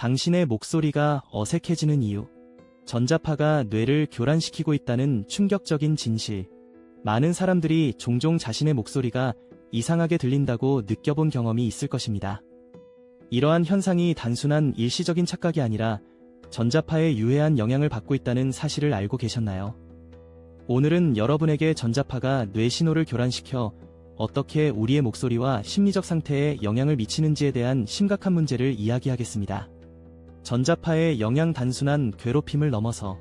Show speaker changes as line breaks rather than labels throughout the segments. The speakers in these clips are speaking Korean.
당신의 목소리가 어색해지는 이유. 전자파가 뇌를 교란시키고 있다는 충격적인 진실. 많은 사람들이 종종 자신의 목소리가 이상하게 들린다고 느껴본 경험이 있을 것입니다. 이러한 현상이 단순한 일시적인 착각이 아니라 전자파의 유해한 영향을 받고 있다는 사실을 알고 계셨나요? 오늘은 여러분에게 전자파가 뇌 신호를 교란시켜 어떻게 우리의 목소리와 심리적 상태에 영향을 미치는지에 대한 심각한 문제를 이야기하겠습니다. 전자파의 영향 단순한 괴롭힘을 넘어서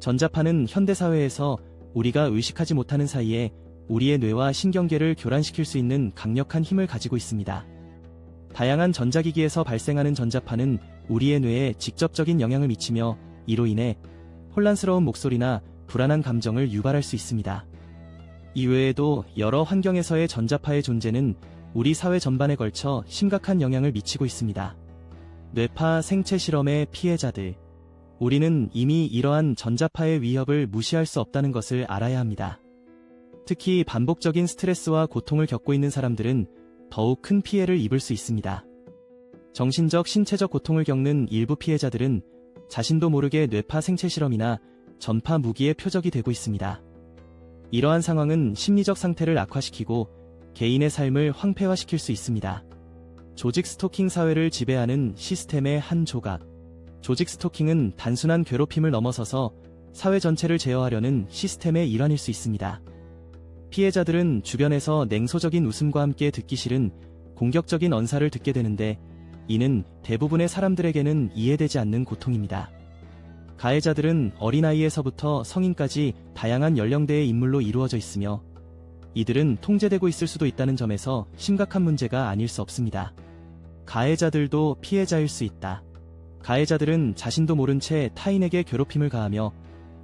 전자파는 현대사회에서 우리가 의식하지 못하는 사이에 우리의 뇌와 신경계를 교란시킬 수 있는 강력한 힘을 가지고 있습니다. 다양한 전자기기에서 발생하는 전자파는 우리의 뇌에 직접적인 영향을 미치며 이로 인해 혼란스러운 목소리나 불안한 감정을 유발할 수 있습니다. 이외에도 여러 환경에서의 전자파의 존재는 우리 사회 전반에 걸쳐 심각한 영향을 미치고 있습니다. 뇌파 생체 실험의 피해자들. 우리는 이미 이러한 전자파의 위협을 무시할 수 없다는 것을 알아야 합니다. 특히 반복적인 스트레스와 고통을 겪고 있는 사람들은 더욱 큰 피해를 입을 수 있습니다. 정신적, 신체적 고통을 겪는 일부 피해자들은 자신도 모르게 뇌파 생체 실험이나 전파 무기의 표적이 되고 있습니다. 이러한 상황은 심리적 상태를 악화시키고 개인의 삶을 황폐화시킬 수 있습니다. 조직 스토킹 사회를 지배하는 시스템의 한 조각. 조직 스토킹은 단순한 괴롭힘을 넘어서서 사회 전체를 제어하려는 시스템의 일환일 수 있습니다. 피해자들은 주변에서 냉소적인 웃음과 함께 듣기 싫은 공격적인 언사를 듣게 되는데 이는 대부분의 사람들에게는 이해되지 않는 고통입니다. 가해자들은 어린아이에서부터 성인까지 다양한 연령대의 인물로 이루어져 있으며 이들은 통제되고 있을 수도 있다는 점에서 심각한 문제가 아닐 수 없습니다. 가해자들도 피해자일 수 있다. 가해자들은 자신도 모른 채 타인에게 괴롭힘을 가하며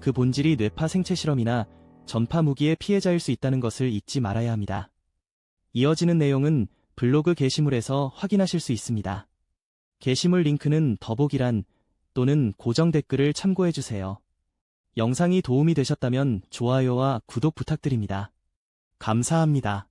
그 본질이 뇌파 생체 실험이나 전파 무기의 피해자일 수 있다는 것을 잊지 말아야 합니다. 이어지는 내용은 블로그 게시물에서 확인하실 수 있습니다. 게시물 링크는 더보기란 또는 고정 댓글을 참고해주세요. 영상이 도움이 되셨다면 좋아요와 구독 부탁드립니다. 감사합니다.